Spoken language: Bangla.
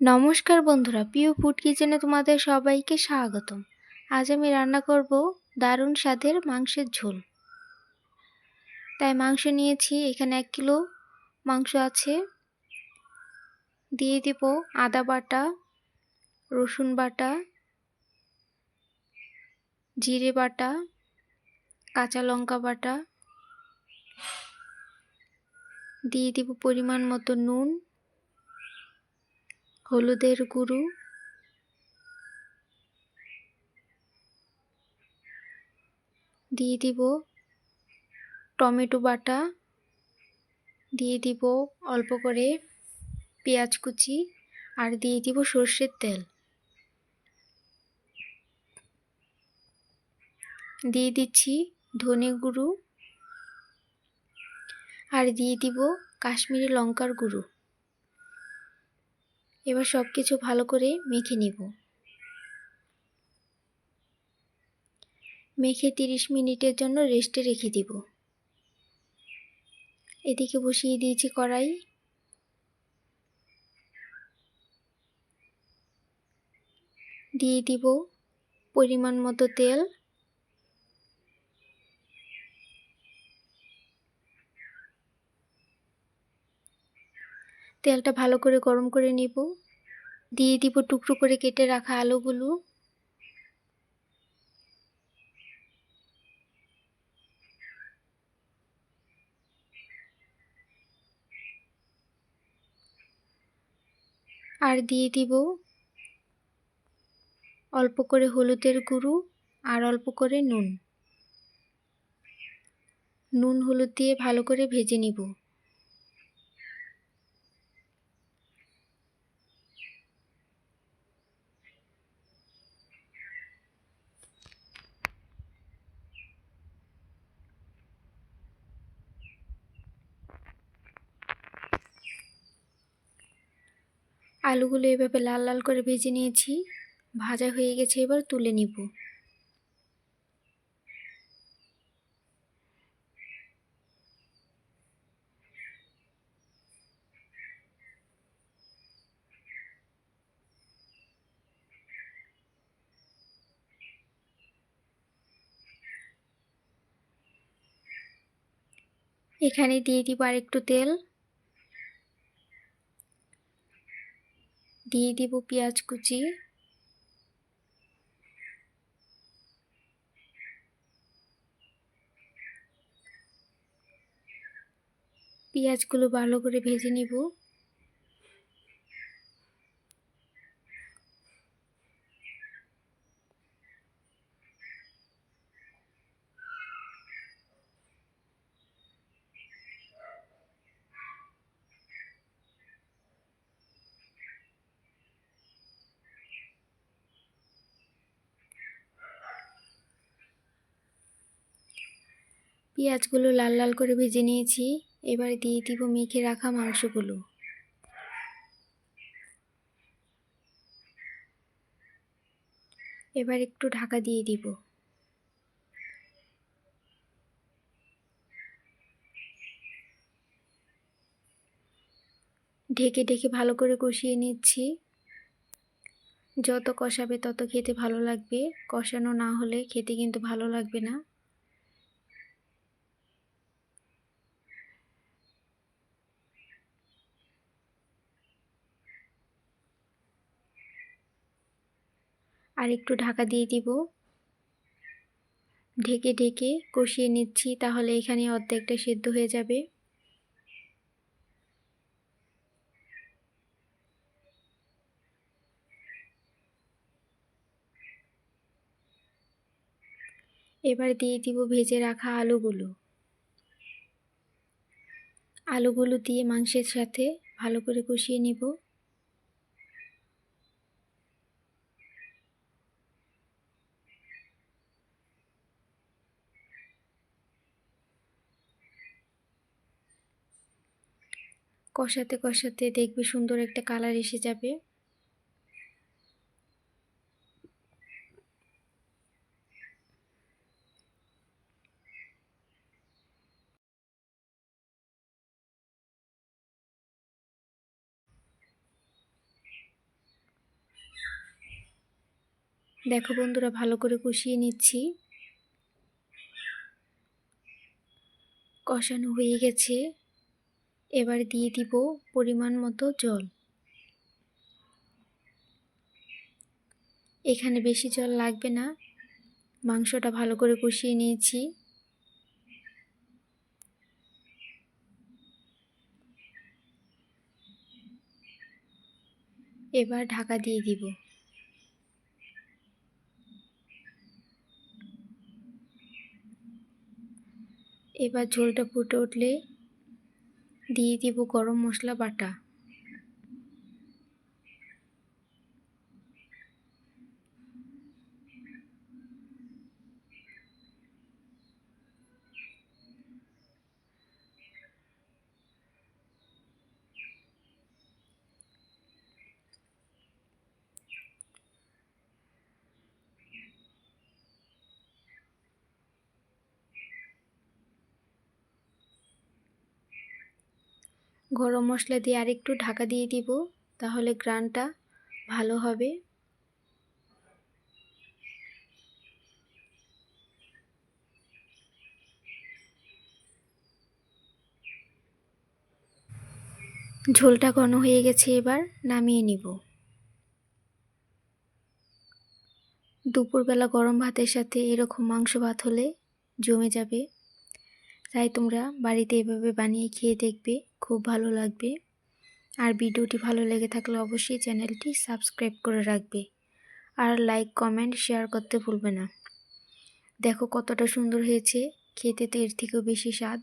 নমস্কার বন্ধুরা প্রিয় ফুড কিচেনে তোমাদের সবাইকে স্বাগতম। আজ আমি রান্না করব দারুণ স্বাদের মাংসের ঝোল। তাই মাংস নিয়েছি, এখানে এক কিলো মাংস আছে। দিয়ে দেব আদা বাটা, রসুন বাটা, জিরে বাটা, কাঁচা লঙ্কা বাটা। দিয়ে দেব পরিমাণ মতো নুন। হলুদের গুঁড়ো। দিয়ে দিব টমেটো বাটা। দিয়ে দিব অল্প করে পেঁয়াজ কুচি আর দিয়ে দিব সর্ষের তেল। দিয়ে দিচ্ছি ধনে গুঁড়ো। আর দিয়ে দিব কাশ্মীরি লঙ্কার গুঁড়ো। এবার সব কিছু ভালো করে মেখে নিব। মেখে তিরিশ মিনিটের জন্য রেস্টে রেখে দিব। এদিকে বসিয়ে দিয়েছি কড়াই। দিয়ে দিব পরিমাণ মতো তেল। তেলটা ভালো করে গরম করে নিব। দিয়ে দিব টুকরো করে কেটে রাখা আলুগুলো। আর দিয়ে দিব অল্প করে হলুদের গুঁড়ো আর অল্প করে নুন। নুন হলুদ দিয়ে ভালো করে ভেজে নিব। আলুগুলো এভাবে লাল লাল করে ভেজে নিয়েছি। ভাজা হয়ে গেছে, এবার তুলে নিব। এখানে দিয়ে দিব আর একটু তেল। দিয়ে দেব পেঁয়াজ কুচি। পেঁয়াজগুলো ভালো করে ভেজে নিব। পেঁয়াজগুলো লাল লাল করে ভেজে নিয়েছি। এবার দিয়ে দিব মেখে রাখা মাংসগুলো। এবার একটু ঢাকা দিয়ে দিব। ঢেকে ঢেকে ভালো করে কষিয়ে নিচ্ছি। যত কষাবে তত খেতে ভালো লাগবে। কষানো না হলে খেতে কিন্তু ভালো লাগবে না। আর একটু ঢাকা দিয়ে দিব। ঢেকে ঢেকে কষিয়ে নিচ্ছি, তাহলে এখানে অর্ধেকটা সেদ্ধ হয়ে যাবে। এবার দিয়ে দিব ভেজে রাখা আলুগুলো। আলুগুলো দিয়ে মাংসের সাথে ভালো করে কষিয়ে নিব। কষাতে কষাতে দেখবে সুন্দর একটা কালার এসে যাবে। দেখো বন্ধুরা, ভালো করে কষিয়ে নিচ্ছি। কষানো হয়ে গেছে। এবার দিয়ে দিব পরিমাণ মতো জল। এখানে বেশি জল লাগবে না। মাংসটা ভালো করে কষিয়ে নিয়েছি। এবার ঢাকা দিয়ে দিব। এবার ঝোলটা ফুটে উঠলে দিয়ে দিব গরম মশলা বাটা। গরম মশলা দিয়ে আরেকটু ঢাকা দিয়ে দিব, তাহলে গ্রানটা ভালো হবে। ঝোলটা ঘন হয়ে গেছে এবার, নামিয়ে নিব। দুপুরবেলা গরম ভাতের সাথে এরকম মাংস ভাত হলে জমে যাবে। তাই তোমরা বাড়িতে এভাবে বানিয়ে খেয়ে দেখবে, খুব ভালো লাগবে। আর ভিডিওটি ভালো লেগে থাকলে অবশ্যই চ্যানেলটি সাবস্ক্রাইব করে রাখবে। আর লাইক, কমেন্ট, শেয়ার করতে ভুলবে না। দেখো কতটা সুন্দর হয়েছে। খেতে তো এর থেকেও বেশি স্বাদ।